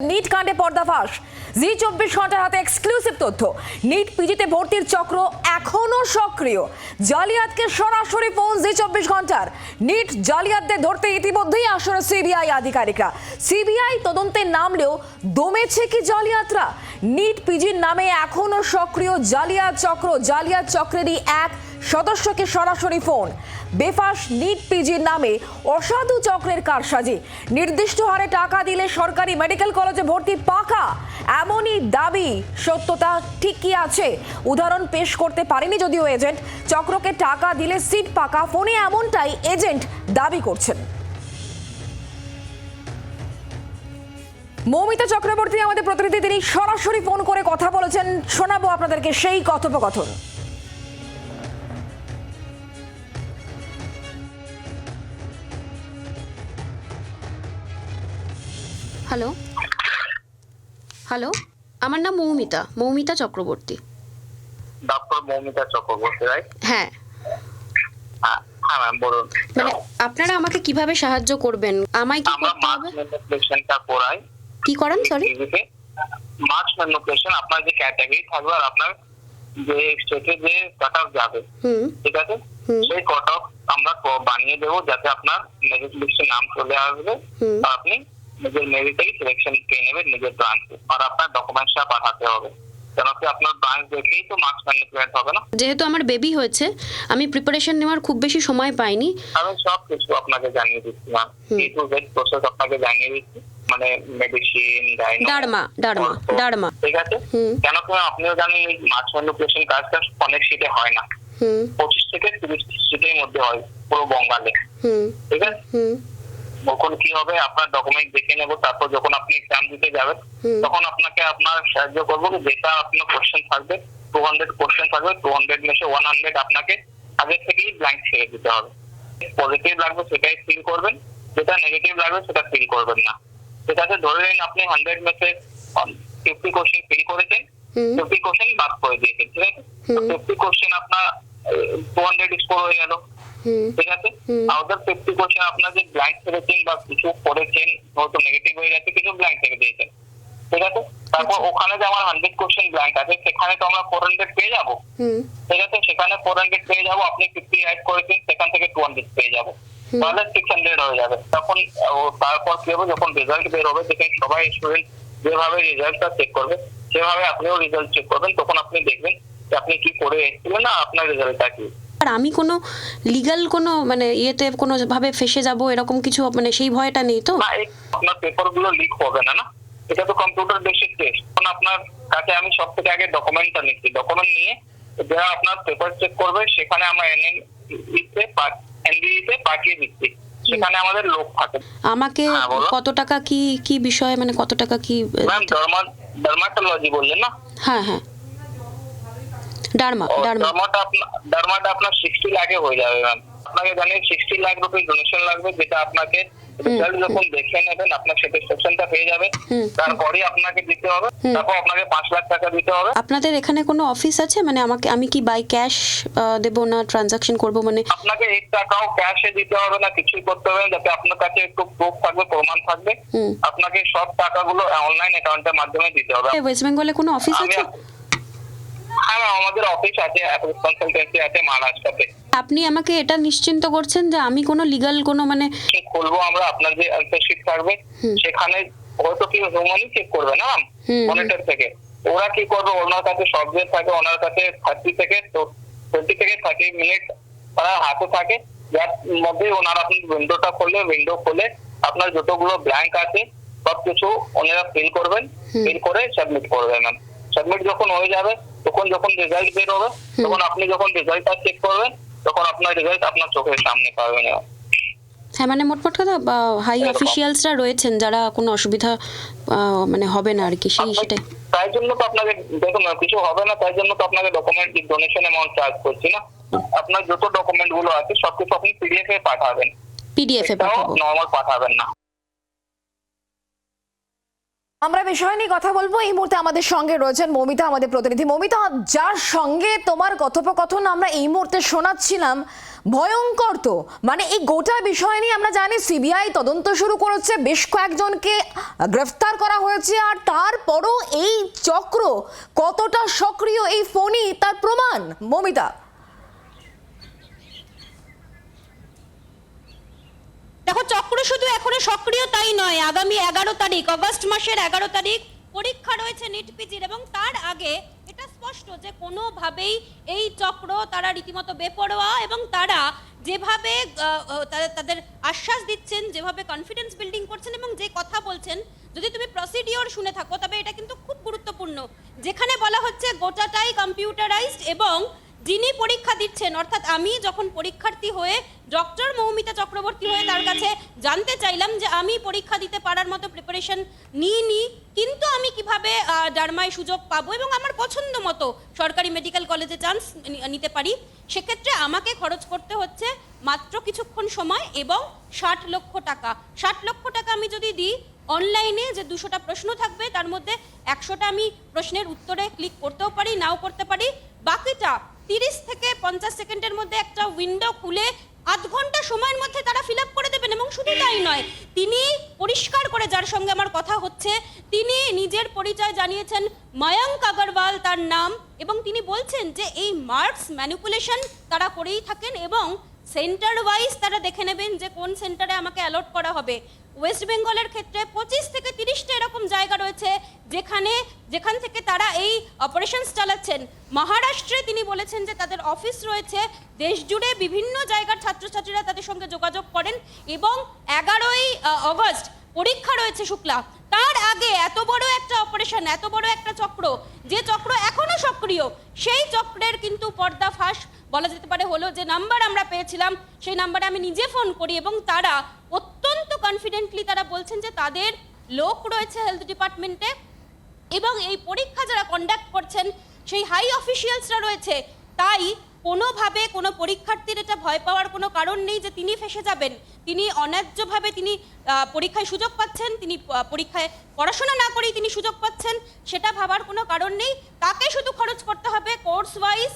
NEET কাণ্ডে পর্দাফাশ। জি চব্বিশ ঘণ্টার হাতে এক্সক্লুসিভ তথ্য। নিট পিজিতে ভর্তির চক্র এখনও সক্রিয়। জালিয়াতকে সরাসরি ফোন জি চব্বিশ ঘণ্টার। নিট জালিয়াতদের ধরতে ইতিমধ্যেই আসলে সিবিআই আধিকারিকরা। সিবিআই তদন্তে নামলেও দমেছে কি জালিয়াতরা? নিট পিজির নামে এখনও সক্রিয় জালিয়াত চক্র। জালিয়াত চক্রেরই এক সদস্যকে সরাসরি ফোন। বেফাস নিট পিজির নামে অসাধু চক্রের কারসাজি। নির্দিষ্ট হারে টাকা দিলে সরকারি মেডিকেল কলেজে ভর্তি পাকা। এমনই দাবি, সত্যতা ঠিক কি আছে। উদাহরণ পেশ করতে পারেনি যদিও এজেন্ট। চক্রকে টাকা দিলে সিট পাকা, ফোনে এমনটাই এজেন্ট দাবি করছেন। মৌমিতা চক্রবর্তী, আমাদের প্রতিনিধি, তিনি সরাসরি ফোন করে কথা বলেছেন। শোনাবো আপনাদেরকে সেই কথোপকথন। হ্যালো হ্যালো আমার নাম মৌমিতা মৌমিতা চক্রবর্তী। ডক্টর মৌমিতা চক্রবর্তী রাইট হ্যাঁ। হ্যাঁ ম্যাম বলুন। মানে আপনারা আমাকে কীভাবে সাহায্য করবেন? আমায় কি করতে হবে? ম্যানুপ্লেশনটা করাই। কি করেন? সরি মার্চ ম্যানুপ্লেশন আপনার যে ক্যাটাগরি থাকবে আর আপনার যে স্টেটে যে কাট অফ যাবে হুম। ঠিক আছে। সেই কাট অফ আমরা বানিয়ে দেবো যাতে আপনার মেরিট লিস্টে নাম চলে আসবে। আপনি নিজের মেরিটেই সিলেকশন পেয়ে নেবে নিজের ব্রাঞ্চে আর আপনার ডকুমেন্টসটা পাঠাতে হবে। যেহেতু আমার বেবি হয়েছে আমি প্রিপারেশন নেওয়ার খুব বেশি সময় পাইনি। আমি সব কিছু আপনাকে জানিয়ে দিচ্ছি ম্যাম। টু জেড প্রসেস আপনাকে জানিয়ে দিচ্ছি। মানে মেডিসিন ডার্মা ডার্মা ডার্মা। ঠিক আছে? কেন কি আপনিও জানেন মাছ ম্যানুপ্লেশন কাজটা অনেক সিটে হয় না। পঁচিশ থেকে তিরিশ শীতের মধ্যে হয় পুরো বঙ্গালে। হুম। ঠিক আছে? তখন কি হবে আপনার ডকুমেন্ট দেখে নেব তারপর যখন আপনি এক্সাম দিতে যাবেন তখন আপনাকে আপনার সাহায্য করব যেটা আপনার কোশ্চেন থাকবে টু হান্ড্রেড কোশ্চেন থাকবে টু হান্ড্রেড মেসে ওয়ান হান্ড্রেড আপনাকে আগে থেকেই ব্ল্যাঙ্ক ছেড়ে দিতে হবে। পজিটিভ লাগবে সেটাই ফিল করবেন যেটা নেগেটিভ লাগবে সেটা ফিল করবেন না। সেটাতে ধরে নিন আপনি হান্ড্রেড মেসে ফিফটি কোশ্চেন ফিল করেছেন ফিফটি কোশ্চেন বাদ করে দিয়েছেন ঠিক আছে? ফিফটি কোশ্চেন আপনার টু হান্ড্রেড স্কোর হয়ে গেল। ঠিক আছে? ফিফটি আপনার যে ব্ল্যাঙ্ক ছেড়েছেন বা কিছু পড়েছেন হয়তো নেগেটিভ হয়ে গেছে কিছু ব্ল্যাঙ্ক ছেড়ে দিয়েছেন। ঠিক আছে? তারপর আচ্ছা। ওখানে যে আমার হান্ড্রেড কোশ্চেন ব্ল্যাঙ্ক আছে সেখানে তো আমরা ফোর হান্ড্রেড পেয়ে যাব। ঠিক আছে? সেখানে ফোর হান্ড্রেড পেয়ে যাব আপনি ফিফটি রাইট করেছেন সেখান থেকে টু হান্ড্রেড পেয়ে যাব। তাহলে সিক্স হান্ড্রেড হয়ে যাবে। তখন তারপর কি হবে? যখন রেজাল্ট বের হবে দেখেন সবাই স্টুডেন্ট যেভাবে রেজাল্টটা চেক করবে সেভাবে আপনিও রেজাল্ট চেক করবেন তখন আপনি দেখবেন যে আপনি কি করে এসেছিলেন না আপনার রেজাল্টটা কি। আর আমি কোনো লিগাল কোনো মানে ইয়েতে কোনো ভাবে ফেসে যাব এরকম কিছু মানে সেই ভয়টা নেই তো? আপনার পেপারগুলো লিক হবে না না? এটা তো কম্পিউটার বেসিক টেস্ট এখন আপনার কাছে আমি সব থেকে আগে ডকুমেন্টটা নিচ্ছি। ডকুমেন্ট নিয়ে যারা আপনার পেপার চেক করবে সেখানে আমরা এনএন তে এনডিতে পাঠিয়ে দিচ্ছি। সেখানে আমাদের লোক থাকে। আমাকে হ্যাঁ, কত টাকা কি কি বিষয়ে মানে কত টাকা কি ম্যাম ডার্মাটোলজি বললেন না? হ্যাঁ হ্যাঁ। ডার্মা ডার্মাটা আপনার ডার্মাটা আপনার সিক্সটি লাখে হয়ে যাবে ম্যাম আপনাকে জানেন সিক্সটি লাখ রুপি ডোনেশন লাগবে যেটা আপনাকে রেজাল্ট যখন দেখে নেবেন আপনার স্যাটিসফ্যাকশনটা পেয়ে যাবেন। তারপরে আপনাকে দিতে হবে। তারপর আপনাকে পাঁচ লাখ টাকা দিতে হবে। আপনাদের এখানে কোনো অফিস আছে? মানে আমাকে আমি কি বাই ক্যাশ দেবো না ট্রানজাকশন করব? মানে আপনাকে এক টাকাও ক্যাশে দিতে হবে না কিছুই করতে হবে না যাতে আপনার কাছে একটু প্রুফ থাকবে প্রমাণ থাকবে। আপনাকে সব টাকাগুলো অনলাইন অ্যাকাউন্টের মাধ্যমে দিতে হবে। ওয়েস্ট বেঙ্গলে কোনো অফিস আছে? হ্যাঁ ma'am, আমাদের অফিস আছে কনসালটেন্সি আছে মহারাষ্ট্রতে আপনি আমাকে এটা নিশ্চিন্ত করছেন যে আমি কোনো লিগাল কোনো মানে খুলবো আমরা আপনার যে অ্যান্সারশিট থাকবে সেখানে হয়তো কি হিউম্যানই চেক করবে না? মনিটর থেকে। ওরা কি করবে? ওনার কাছে সফটওয়্যার থাকে ওনার কাছে থার্টি থেকে টোয়েন্টি থেকে থার্টি মিনিট ওনার হাতে থাকে। যার মধ্যে ওনারা আপনি উইন্ডোটা খুললে উইন্ডো খুলে আপনার যতগুলো ব্ল্যাঙ্ক আছে সব কিছু ওনারা ফিল করবেন। ফিল করে সাবমিট করবেন। ম্যাম সাবমিট যখন হয়ে যাবে তখন যখন রেজাল্ট বের হবে তখন আপনি যখন রেজাল্টটা চেক করবেন তখন আপনার রেজাল্ট আপনার চোখের সামনে পাবেন হ্যাঁ মানে মোটমাট কথা হাই অফিসিয়ালসরা রয়েছেন যারা কোনো অসুবিধা মানে হবে না আর কি সেই সেটাই। তাই জন্য তো আপনাকে দেখুন কিছু হবে না তাই জন্য তো আপনাকে ডকুমেন্ট ডোনেশন অ্যামাউন্ট চার্জ করছি না। আপনার যত ডকুমেন্টগুলো আছে সবকিছু আপনি পিডিএফ এ পাঠাবেন। পিডিএফ এ পাঠাবো। নর্মাল পাঠাবেন না। আমরা বিষয় নিয়ে কথা বলব। এই মুহূর্তে আমাদের সঙ্গে রয়েছেন মমিতা, আমাদের প্রতিনিধি। মমিতা, যার সঙ্গে তোমার কথোপকথন আমরা এই মুহূর্তে শোনাচ্ছিলাম, ভয়ঙ্কর তো। মানে এই গোটা বিষয় নিয়ে আমরা জানি সিবিআই তদন্ত শুরু করেছে, বেশ কয়েকজনকে গ্রেফতার করা হয়েছে, আর তারপরও এই চক্র কতটা সক্রিয় এই ফোনই তার প্রমাণ। মমিতা। দেখো, চক্র শুধু এখনও সক্রিয় তাই নয়। আগামী এগারো তারিখ, অগস্ট মাসের এগারো তারিখ পরীক্ষা রয়েছে নিট পিজির এবং তার আগে এটা স্পষ্ট যে কোনোভাবেই এই চক্র, তারা রীতিমতো বেপরোয়া এবং তারা যেভাবে তাদের আশ্বাস দিচ্ছেন, যেভাবে কনফিডেন্স বিল্ডিং করছেন এবং যে কথা বলছেন, যদি তুমি প্রসিডিওর শুনে থাকো, তবে এটা কিন্তু খুব গুরুত্বপূর্ণ। যেখানে বলা হচ্ছে গোটাটাই কম্পিউটারাইজড এবং যিনি পরীক্ষা দিচ্ছেন। অর্থাৎ আমি যখন পরীক্ষার্থী হয়ে ডক্টর মৌমিতা চক্রবর্তী হয়ে তার কাছে জানতে চাইলাম যে আমি পরীক্ষা দিতে পারার মতো প্রিপারেশন নিইনি কিন্তু আমি কীভাবে ডারমায় সুযোগ পাবো এবং আমার পছন্দ মতো সরকারি মেডিকেল কলেজে চান্স নিতে পারি সেক্ষেত্রে আমাকে খরচ করতে হচ্ছে মাত্র কিছুক্ষণ সময় এবং ষাট লক্ষ টাকা। ষাট লক্ষ টাকা আমি যদি দিই অনলাইনে যে দুশোটা প্রশ্ন থাকবে তার মধ্যে একশোটা আমি প্রশ্নের উত্তরে ক্লিক করতেও পারি নাও করতে পারি বাকিটা তিরিশ থেকে পঞ্চাশ সেকেন্ডের মধ্যে একটা উইন্ডো খুলে আধ ঘণ্টা সময়ের মধ্যে তারা ফিল আপ করে দেবেন এবং শুধু তাই নয়, তিনি পরিষ্কার করে যার সঙ্গে আমার কথা হচ্ছে, তিনি নিজের পরিচয় জানিয়েছেন ময়ঙ্ক আগরওয়াল তার নাম এবং তিনি বলছেন যে এই মার্কস ম্যানিপুলেশন তারা করেই থাকেন এবং সেন্টার ওয়াইজ তারা দেখে নেবেন যে কোন সেন্টারে আমাকে অ্যালট করা হবে। ওয়েস্ট বেঙ্গলের ক্ষেত্রে পঁচিশ থেকে তিরিশটা এরকম জায়গা রয়েছে যেখানে, যেখান থেকে তারা এই অপারেশনস চালাচ্ছেন। মহারাষ্ট্রে তিনি বলেছেন যে তাদের অফিস রয়েছে। দেশ জুড়ে বিভিন্ন জায়গার ছাত্রছাত্রীরা তাদের সঙ্গে যোগাযোগ করেন এবং এগারোই অগস্ট পরীক্ষা রয়েছে শুক্লা। তার আগে এত বড় একটা অপারেশন এত বড় একটা চক্র, যে চক্র এখনও সক্রিয়, সেই চক্রের কিন্তু পর্দা ফাঁস বলা যেতে পারে। হলো যে নাম্বার আমরা পেয়েছিলাম, সেই নাম্বারে আমি নিজে ফোন করি এবং তারা কনফিডেন্টলি তারা বলছেন যে তাদের লোক রয়েছে হেলথ ডিপার্টমেন্টে এবং এই পরীক্ষা যারা কন্ডাক্ট করছেন, সেই হাই অফিসিয়ালসরা রয়েছে, তাই কোনোভাবে কোনো পরীক্ষার্থীর এটা ভয় পাওয়ার কোনো কারণ নেই যে তিনি ফেসে যাবেন। তিনি অন্যায্যভাবে তিনি পরীক্ষায় সুযোগ পাচ্ছেন, তিনি পরীক্ষায় পড়াশোনা না করেই তিনি সুযোগ পাচ্ছেন, সেটা ভাবার কোনো কারণ নেই। তাকে শুধু খরচ করতে হবে কোর্স ওয়াইজ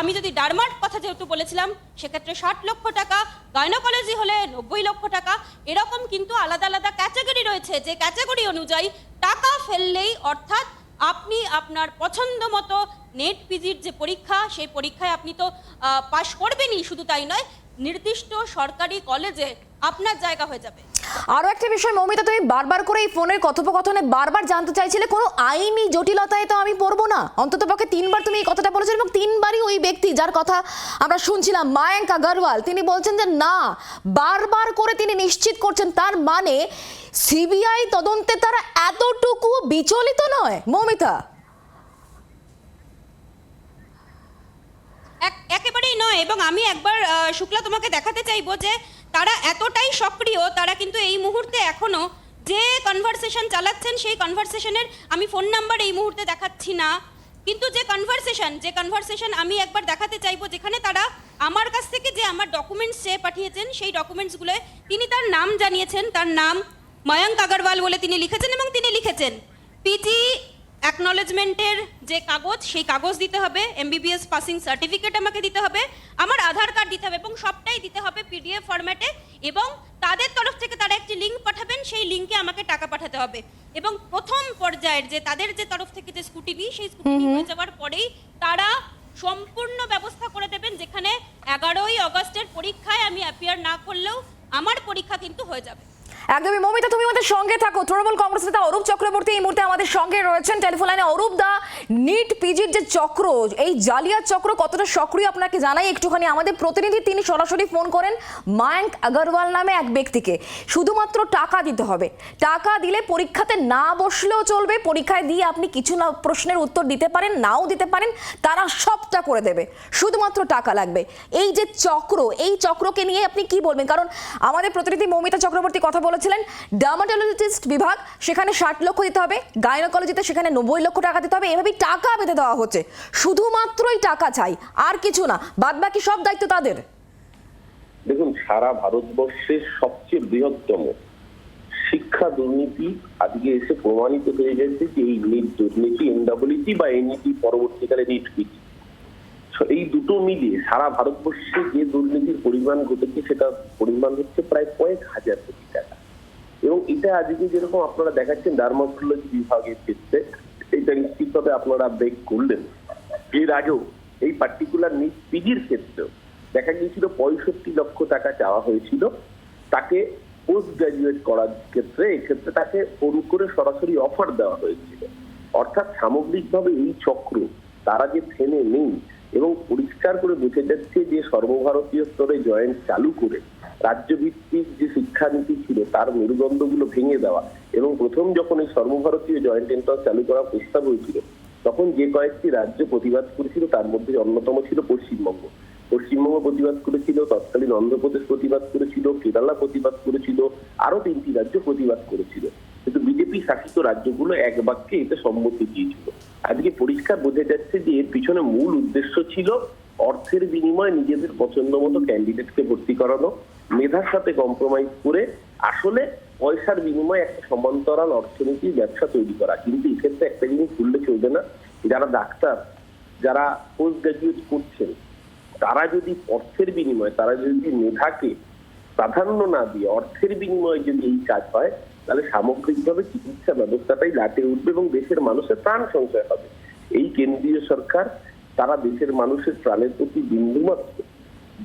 আমি যদি ডারমার কথা যেহেতু বলেছিলাম, সেক্ষেত্রে ষাট লক্ষ টাকা, গাইনোকোলজি হলে নব্বই লক্ষ টাকা, এরকম কিন্তু আলাদা আলাদা ক্যাটাগরি রয়েছে। যে ক্যাটাগরি অনুযায়ী টাকা ফেললেই অর্থাৎ আপনি আপনার পছন্দ মতো নেট পিজির যে পরীক্ষা, সেই পরীক্ষায় আপনি তো পাশ করবেনই, শুধু তাই নয়, নির্দিষ্ট সরকারি কলেজে আপনার জায়গা হয়ে যাবে। আরও একটা বিষয় মৌমিতা তুমি বারবার করে এই ফোনের কথোপকথনে বারবার জানতে চাইছিলে কোনো আইনি জটিলতায় তো আমি পড়ব না। অন্তত পক্ষে তিনবার তুমি এই কথাটা বলেছ এবং তিনবারই ওই ব্যক্তি যার কথা আমরা শুনছিলাম মায়াঙ্ক আগরওয়াল তিনি বলছেন যে না বারবার করে তিনি নিশ্চিত করছেন তার মানে সিবিআই তদন্তে তারা এতটুকু বিচলিত নয়। মৌমিতা। এক- একেবারেই নয় এবং আমি একবার শুক্লা তোমাকে দেখাতে চাইব যে তারা এতটাই সক্রিয়, তারা কিন্তু এই মুহূর্তে এখনও যে কনভারসেশন চালাচ্ছেন, সেই কনভারসেশনের আমি ফোন নাম্বার এই মুহূর্তে দেখাচ্ছি না। কিন্তু যে কনভারসেশন যে কনভারসেশন আমি একবার দেখাতে চাইব, যেখানে তারা আমার কাছ থেকে যে আমার ডকুমেন্টস চেয়ে পাঠিয়েছেন, সেই ডকুমেন্টসগুলোয় তিনি তার নাম জানিয়েছেন। তার নাম ময়ঙ্ক আগরওয়াল বলে তিনি লিখেছেন এবং তিনি লিখেছেন। পিজি অ্যাকনলেজমেন্টের যে কাগজ সেই কাগজ দিতে হবে এমবিবিএস পাসিং সার্টিফিকেট আমাকে দিতে হবে আমার আধার কার্ড দিতে হবে এবং সবটাই দিতে হবে পিডিএফ ফরম্যাটে এবং তাদের তরফ থেকে তারা একটি লিঙ্ক পাঠাবেন সেই লিঙ্কে আমাকে টাকা পাঠাতে হবে। এবং প্রথম পর্যায়ের যে তাদের যে তরফ থেকে যে স্কুটিনি সেই স্কুটিনি হয়ে যাওয়ার পরেই তারা সম্পূর্ণ ব্যবস্থা করে দেবেন যেখানে এগারোই অগস্টের পরীক্ষায় আমি অ্যাপিয়ার না করলেও আমার পরীক্ষা কিন্তু হয়ে যাবে। একদমই। মমিতা, তুমি আমাদের সঙ্গে থাকো। তৃণমূল কংগ্রেস নেতা অরূপ চক্রবর্তী এই মুহূর্তে আমাদের সঙ্গে রয়েছেন। টেলিফোন অরূপ দা, নিট পিজির যে চক্র, এই জালিয়াত চক্র কতটা সক্রিয় আপনাকে জানাই? একটুখানি আমাদের প্রতিনিধি, তিনি সরাসরি ফোন করেন মায়াঙ্ক আগরওয়াল নামে এক ব্যক্তিকে। শুধুমাত্র টাকা দিতে হবে। টাকা দিলে পরীক্ষাতে না বসলেও চলবে। পরীক্ষায় দিয়ে আপনি কিছু না, প্রশ্নের উত্তর দিতে পারেন, নাও দিতে পারেন, তারা সবটা করে দেবে। শুধুমাত্র টাকা লাগবে। এই যে চক্র, এই চক্রকে নিয়ে আপনি কি বলবেন? কারণ আমাদের প্রতিনিধি মৌমিতা চক্রবর্তী কথা বলেছিলেন ডার্মাটোলজিস্ট বিভাগ, সেখানে ষাট লক্ষ দিতে হবে। গাইনোকোলজিতে সেখানে নব্বই লক্ষ টাকা দিতে হবে। এভাবেই টাকা বেঁধে দেওয়া হচ্ছে। শুধুমাত্রই টাকা চাই, আর কিছু না। বাদ বাকি সব দায়িত্ব তাদের। দেখুন, সারা ভারতবর্ষের সবচেয়ে বৃহত্তম শিক্ষা দুর্নীতি আজকে এসে প্রমাণিত হয়ে গেছে যে এই নিট দুর্নীতি এনডাবলিটি বা এনইটি পরবর্তীকালে নিট এই দুটো মিলিয়ে সারা ভারতবর্ষে যে দুর্নীতির পরিমাণ ঘটেছে সেটা পরিমাণ হচ্ছে প্রায় কয়েক হাজার কোটি টাকা। এবং এটা আজকে যেরকম আপনারা দেখাচ্ছেন ডার্মাটোলজি বিভাগের ক্ষেত্রে, এটা নিশ্চিতভাবে আপনারা ব্রেক করলেন। এর আগেও এই পার্টিকুলার নিট পিজির ক্ষেত্রেও দেখা গিয়েছিল পঁয়ষট্টি লক্ষ টাকা চাওয়া হয়েছিল। তাকে পোস্ট গ্রাজুয়েট করার ক্ষেত্রে, এক্ষেত্রে তাকে ফোন করে সরাসরি অফার দেওয়া হয়েছিল। অর্থাৎ সামগ্রিকভাবে এই চক্র তারা যে থেমে নেই এবং পরিষ্কার করে বুঝে যাচ্ছে যে সর্বভারতীয় স্তরে জয়েন্ট চালু করে রাজ্য ভিত্তিক যে শিক্ষানীতি ছিল, তার মেরুদণ্ডগুলো ভেঙে দেওয়া এবং প্রথম যখন এই সর্বভারতীয় জয়েন্ট এন্ট্রান্স চালু করার প্রস্তাব হয়েছিল, তখন যে কয়েকটি রাজ্য প্রতিবাদ করেছিল, তার মধ্যে অন্যতম ছিল পশ্চিমবঙ্গ। পশ্চিমবঙ্গ প্রতিবাদ করেছিল, তৎকালীন অন্ধ্রপ্রদেশ প্রতিবাদ করেছিল, কেরালা প্রতিবাদ করেছিল, আরও তিনটি রাজ্য প্রতিবাদ করেছিল। কিন্তু বিজেপি শাসিত রাজ্যগুলো এক বাক্যে এতে সম্মতি দিয়েছিল। আজকে পরিষ্কার বোঝা যাচ্ছে যে এর পিছনে মূল উদ্দেশ্য ছিল অর্থের বিনিময়ে নিজেদের পছন্দ মতো ক্যান্ডিডেটকে ভর্তি করানো মেধার সাথে কম্প্রোমাইজ করে আসলে পয়সার বিনিময়ে একটা সমান্তরাল অর্থনীতির ব্যবসা তৈরি করা। কিন্তু এক্ষেত্রে একটা জিনিস ভুললে চলবে না। যারা ডাক্তার, যারা পোস্ট গ্রাজুয়েট করছেন, তারা যদি অর্থের বিনিময়ে, তারা যদি মেধাকে প্রাধান্য না দিয়ে অর্থের বিনিময়ে যদি এই কাজ হয়, তাহলে সামগ্রিকভাবে চিকিৎসা ব্যবস্থাটাই লাটে উঠবে এবং দেশের মানুষের প্রাণ সংশয় হবে। এই কেন্দ্রীয় সরকার তারা দেশের মানুষের প্রাণের প্রতি বিন্দুমাত্র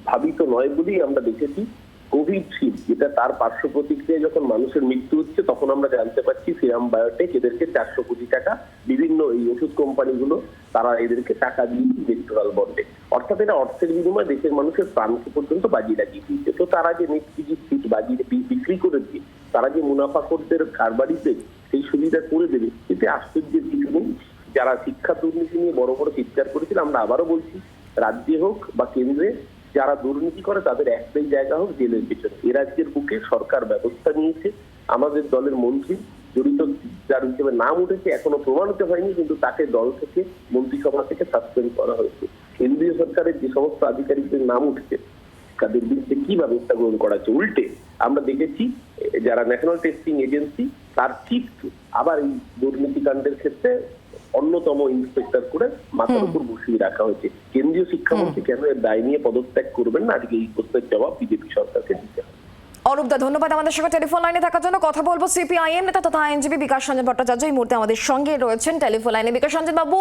ভাবিত নয় বলেই আমরা দেখেছি। কোভিডশিল্ড যেটা তার পার্শ্ব প্রতিক্রিয়া যখন মানুষের মৃত্যু হচ্ছে, তখন আমরা জানতে পারছি সিরাম বায়োটেক এদেরকে চারশো কোটি টাকা, বিভিন্ন এই ওষুধ কোম্পানিগুলো তারা এদেরকে টাকা দিয়ে ইলেকট্রাল বন্ডে অর্থাৎ এটা অর্থের বিনিময়ে দেশের মানুষের প্রাণকে পর্যন্ত বাজি লাগিয়ে দিয়েছে। তো তারা যে পিজি সিট বাজি বিক্রি করে দিয়ে তারা যে মুনাফাখোরদের কারবারিতে সেই সুবিধা করে দেবে, এতে আশ্চর্যের কিছু নেই। যারা শিক্ষা দুর্নীতি নিয়ে বড় বড় চিৎকার করেছিল, আমরা আবারও বলছি, রাজ্যে হোক বা কেন্দ্রে যারা দুর্নীতি করে তাদের একটাই জায়গা হোক, জেলের পেছনে। এ রাজ্যের বুকে সরকার ব্যবস্থা নিয়েছে, আমাদের দলের মন্ত্রী জড়িত যার হিসেবে নাম উঠেছে, এখনও প্রমাণিত হয়নি, কিন্তু তাকে দল থেকে, মন্ত্রিসভা থেকে সাসপেন্ড করা হয়েছে। কেন্দ্রীয় সরকারের যে সমস্ত আধিকারিকদের নাম উঠছে, তাদের বিরুদ্ধে কি ব্যবস্থা গ্রহণ করা হচ্ছে উল্টে আমরা দেখেছি, যারা ন্যাশনাল টেস্টিং এজেন্সি তার চিফকে আবার এই দুর্নীতিকাণ্ডের ক্ষেত্রে অন্যতম ইন্সপেক্টর করে মাথার উপর বসিয়ে রাখা হয়েছে। কেন্দ্রীয় শিক্ষামন্ত্রী কেন এর দায় নিয়ে পদত্যাগ করবেন না? আজকে এই প্রশ্নের জবাব বিজেপি সরকারকে দিতে হবে। অরূপদা ধন্যবাদ আমাদের সঙ্গে। টেলিফোন লাইনে থাকার জন্য কথা বলব সিপিআইএম নেতা তথা আইনজীবী বিকাশ রঞ্জন ভট্টাচার্য এই মুহূর্তে আমাদের সঙ্গে রয়েছেন টেলিফোন লাইনে। বিকাশ রঞ্জন বাবু,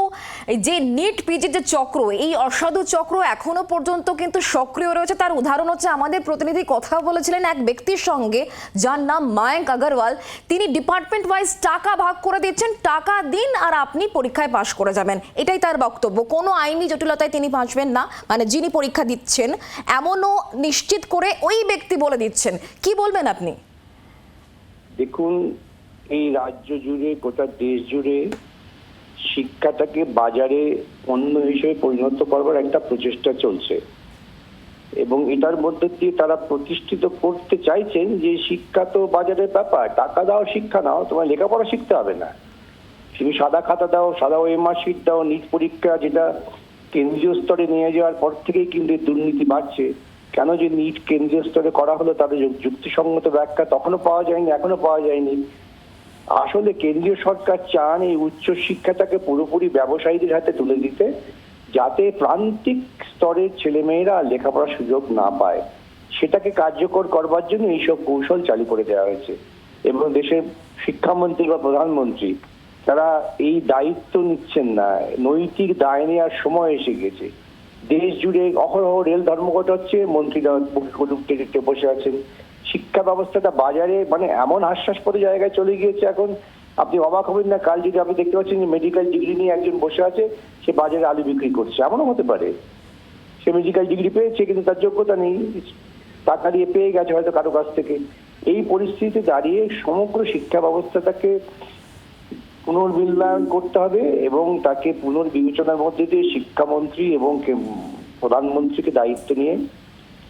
এই যে নিট পিজির যে চক্র, এই অসাধু চক্র এখনও পর্যন্ত কিন্তু সক্রিয় রয়েছে। তার উদাহরণ হচ্ছে আমাদের প্রতিনিধি কথা বলেছিলেন এক ব্যক্তির সঙ্গে, যার নাম মায়াঙ্ক আগরওয়াল। তিনি ডিপার্টমেন্ট ওয়াইজ টাকা ভাগ করে দিচ্ছেন, টাকা দিন আর আপনি পরীক্ষায় পাশ করে যাবেন। এটাই তার বক্তব্য। কোনো আইনি জটিলতায় তিনি বাঁচবেন না। মানে যিনি পরীক্ষা দিচ্ছেন, এমনও নিশ্চিত করে ওই ব্যক্তি বলে দিচ্ছেন কি বলবেন আপনি? দেখুন, এই রাজ্য জুড়ে, গোটা দেশ জুড়ে শিক্ষাটাকে বাজারে পণ্য হিসেবে পরিণত করবার একটা প্রচেষ্টা চলছে। এবং এটার মধ্যে দিয়ে তারা প্রতিষ্ঠিত করতে চাইছেন যে শিক্ষা তো বাজারের ব্যাপার, টাকা দাও, শিক্ষা নাও, তোমার লেখাপড়া শিখতে হবে না। তুমি সাদা খাতা দাও, সাদা ওএমআর শিট দাও, নিট পরীক্ষা যেটা কেন্দ্রীয় স্তরে নিয়ে যাওয়ার পর থেকেই কিন্তু দুর্নীতি বাড়ছে। কেন যে নিট কেন্দ্রীয় স্তরে করা হলো, তাদের যুক- যুক্তিসঙ্গত ব্যাখ্যা তখনও পাওয়া যায়নি এখনও পাওয়া যায়নি। আসলে কেন্দ্রীয় সরকার চান এই উচ্চ শিক্ষাটাকে পুরোপুরি ব্যবসায়ীদের হাতে তুলে দিতে, যাতে প্রান্তিক স্তরের ছেলেমেয়েরা লেখাপড়ার সুযোগ না পায়। সেটাকে কার্যকর করবার জন্য এইসব কৌশল চালু করে দেওয়া হয়েছে। এবং দেশের শিক্ষামন্ত্রী বা প্রধানমন্ত্রী, তারা এই দায়িত্ব নিচ্ছেন না। নৈতিক দায় নেওয়ার সময় এসে গেছে। দেশ জুড়ে অহরহ রেল ধর্মঘট হচ্ছে মন্ত্রীরা বসে আছেন। শিক্ষা ব্যবস্থাটা বাজারে মানে এমন হাস্যাস্পদ জায়গায় চলে গিয়েছে এখন। আপনি অবাক হবেন না, কাল যদি আপনি দেখতে পাচ্ছেন যে মেডিকেল ডিগ্রি নিয়ে একজন বসে আছে, সে বাজারে আলু বিক্রি করছে। এমনও হতে পারে। সে মেডিকেল ডিগ্রি পেয়েছে, কিন্তু তার যোগ্যতা নেই। টাকা দিয়ে পেয়ে গেছে হয়তো কারও কাছ থেকে। এই পরিস্থিতিতে দাঁড়িয়ে সমগ্র শিক্ষা ব্যবস্থাটাকে পুনর্মূল্যায়ন করতে হবে এবং তাকে পুনর্বিবেচনার মধ্যে দিয়ে শিক্ষামন্ত্রী এবং প্রধানমন্ত্রীকে দায়িত্ব নিয়ে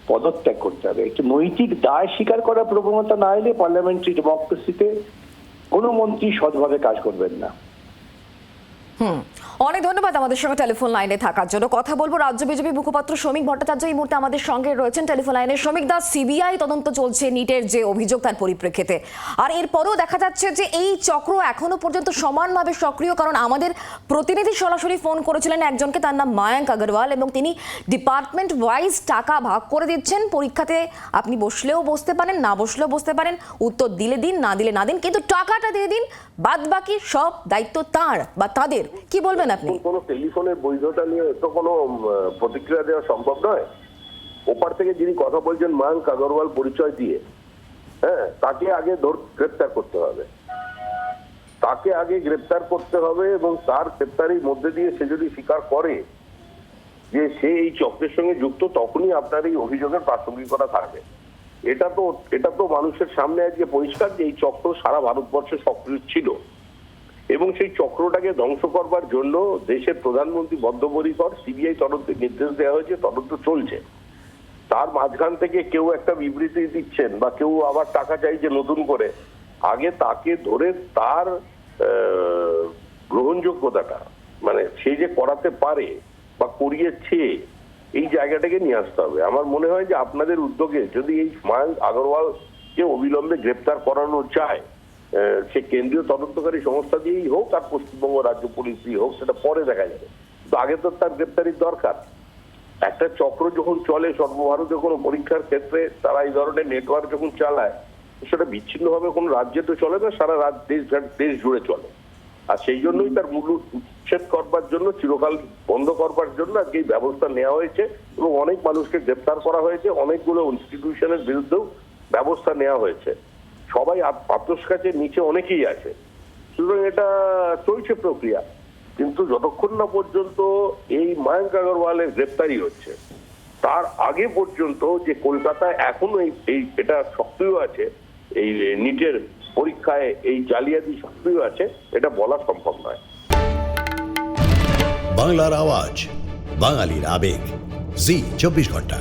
পদত্যাগ করতে হবে। একটি নৈতিক দায় স্বীকার করার প্রবণতা না এলে পার্লামেন্টারি ডেমোক্রেসিতে কোনো মন্ত্রী সৎভাবে কাজ করবেন না। হুম। অনেক ধন্যবাদ আমাদের সঙ্গে টেলিফোন লাইনে থাকার জন্য। কথা বলব রাজ্য বিজেপি মুখপাত্র শ্রমিক ভট্টাচার্য। এই মুহূর্তে আমাদের সঙ্গে রয়েছেন টেলিফোন লাইনে শ্রমিক দাস, সিবিআই তদন্ত চলছে নিটের যে অভিযোগ তার পরিপ্রেক্ষিতে। আর এরপরও দেখা যাচ্ছে যে এই চক্র এখনও পর্যন্ত সমানভাবে সক্রিয়, কারণ আমাদের প্রতিনিধি সরাসরি ফোন করেছিলেন একজনকে, তার নাম মায়াঙ্ক আগরওয়াল এবং তিনি ডিপার্টমেন্ট ওয়াইজ টাকা ভাগ করে দিচ্ছেন। পরীক্ষাতে আপনি বসলেও বসতে পারেন, না বসলেও বসতে পারেন, উত্তর দিলে দিন, না দিলে না দিন, কিন্তু টাকাটা দিয়ে দিন বাদ বাকি সব দায়িত্ব তার বা তাদের। কি বলবেন আপনি? কোনো টেলিফোনের বৈধতা নিয়ে তো কোনো প্রতিক্রিয়া দেওয়া সম্ভব নয়। ওপার থেকে যিনি কথা বলছেন মায়াঙ্ক আগরওয়াল পরিচয় দিয়ে হ্যাঁ তাকে আগে ধর, গ্রেপ্তার করতে হবে। তাকে আগে গ্রেপ্তার করতে হবে এবং তার গ্রেপ্তারির মধ্যে দিয়ে সে যদি স্বীকার করে যে সে এই চক্রের সঙ্গে যুক্ত, তখনই আপনার এই অভিযোগের প্রাসঙ্গিকতা থাকবে। এটা তো এটা তো মানুষের সামনে আজকে পরিষ্কার যে এই চক্র সারা ভারতবর্ষে সক্রিয় ছিল। এবং সেই চক্রটাকে ধ্বংস করবার জন্য দেশের প্রধানমন্ত্রী বদ্ধপরিকর, সিবিআই তদন্তের নির্দেশ দেওয়া হয়েছে, তদন্ত চলছে। তার মাঝখান থেকে কেউ একটা বিবৃতি দিচ্ছেন বা কেউ আবার টাকা চাইছে নতুন করে। আগে তাকে ধরে তার গ্রহণযোগ্যতাটা মানে সে যে করাতে পারে বা করিয়েছে জায়গাটাকে নিয়ে আসতে হবে। আমার মনে হয় যে আপনাদের উদ্যোগে যদি এই মায়াঙ্ক আগরওয়ালকে অবিলম্বে গ্রেপ্তার করানো চায় সে কেন্দ্রীয় তদন্তকারী সংস্থা দিয়েই হোক আর পশ্চিমবঙ্গ রাজ্য পুলিশ দিয়ে হোক, সেটা পরে দেখা যাবে। তো আগে তো তার গ্রেপ্তারির দরকার। একটা চক্র যখন চলে, সর্বভারতীয় কোনো পরীক্ষার ক্ষেত্রে তারা এই ধরনের নেটওয়ার্ক যখন চালায়, সেটা বিচ্ছিন্নভাবে কোনো রাজ্যে তো চলে না, সারা রাজ দেশ দেশ জুড়ে চলে। আর সেই জন্যই তার মূল উচ্ছেদ করবার জন্য, চিরকাল বন্ধ করবার জন্য আজকে এই ব্যবস্থা নেওয়া হয়েছে এবং অনেক মানুষকে গ্রেপ্তার করা হয়েছে। অনেকগুলো ইনস্টিটিউশনের বিরুদ্ধেও ব্যবস্থা নেওয়া হয়েছে। সবাই আতস কাছে নিচে অনেকেই আছে। সুতরাং এটা চলছে প্রক্রিয়া। কিন্তু যতক্ষণ না পর্যন্ত এই মায়াঙ্ক আগরওয়ালের গ্রেপ্তারি হচ্ছে, তার আগে পর্যন্ত যে কলকাতায় এখনও এই- এটা সক্রিয় আছে, এই নিটের পরীক্ষায় এই জালিয়াতি সক্রিয় আছে, এটা বলা সম্ভব নয়। বাংলার আওয়াজ, বাঙালির আবেগ। জি, চব্বিশ ঘণ্টা।